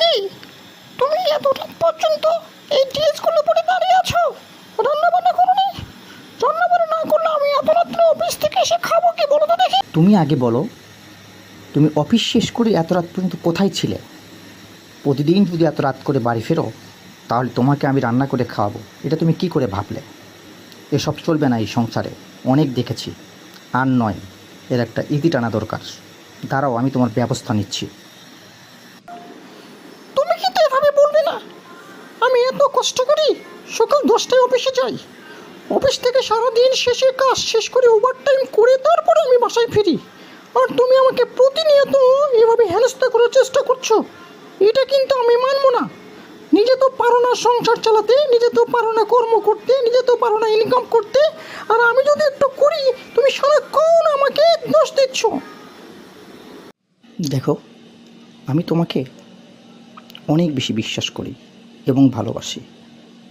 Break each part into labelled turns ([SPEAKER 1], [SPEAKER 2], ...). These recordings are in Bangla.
[SPEAKER 1] কি? তুমি এত রাত পর্যন্ত এই ড্রেসগুলো পরে দাঁড়িয়ে আছো? রান্না বান্না করোনি? রান্না বান্না না করলে আমি এত রাত্রে অফিস থেকে এসে খাব কি বলো তো দেখি।
[SPEAKER 2] তুমি আগে বলো, তুমি অফিস শেষ করে এত রাত পর্যন্ত কোথায় ছিলে? প্রতিদিন যদি এত রাত করে বাড়ি ফেরো, তাহলে তোমাকে আমি রান্না করে খাওয়াবো। এটা তুমি কি করে ভাবলে? এসব চলবে না এই সংসারে, অনেক দেখেছি। আর নয়, এর একটা ইতি টানা দরকার। দাঁড়াও, আমি তোমার ব্যবস্থা নিচ্ছি
[SPEAKER 1] তুমি কিন্তু বলবে না? আমি এত কষ্ট করি, সকাল দশটায় অফিসে যাই। অফিস থেকে সারাদিন শেষে কাজ শেষ করে ওভার টাইম করে তারপরে আমি বাসায় ফিরি। আর তুমি আমাকে প্রতিনিয়ত এভাবে হেনস্থা করার চেষ্টা করছ, এটা কিন্তু আমি মানবো না। নিজে তো পারো না সংসার চালাতে, নিজে তো পারো না কর্ম করতে, নিজে তো পারো না ইনকাম করতে। আর আমি যদি একটু করি, তুমি সারাক্ষণ আমাকে দোষ দিচ্ছ?
[SPEAKER 2] দেখো, আমি তোমাকে অনেক বেশি বিশ্বাস করি এবং ভালোবাসি।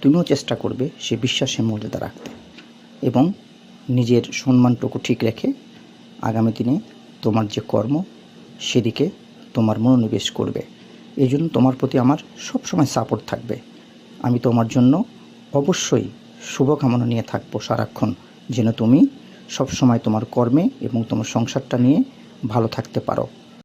[SPEAKER 2] তুমিও চেষ্টা করবে সে বিশ্বাসের মর্যাদা রাখতে এবং নিজের সম্মানটুকু ঠিক রেখে আগামী দিনে তোমার যে কর্ম, সেদিকে তোমার মনোনিবেশ করবে। এই জন্য তোমার প্রতি আমার সবসময় সাপোর্ট থাকবে। আমি তোমার জন্য অবশ্যই শুভকামনা নিয়ে থাকব সারাক্ষণ, যেন তুমি সবসময় তোমার কর্মে এবং তোমার সংসারটা নিয়ে ভালো থাকতে পারো।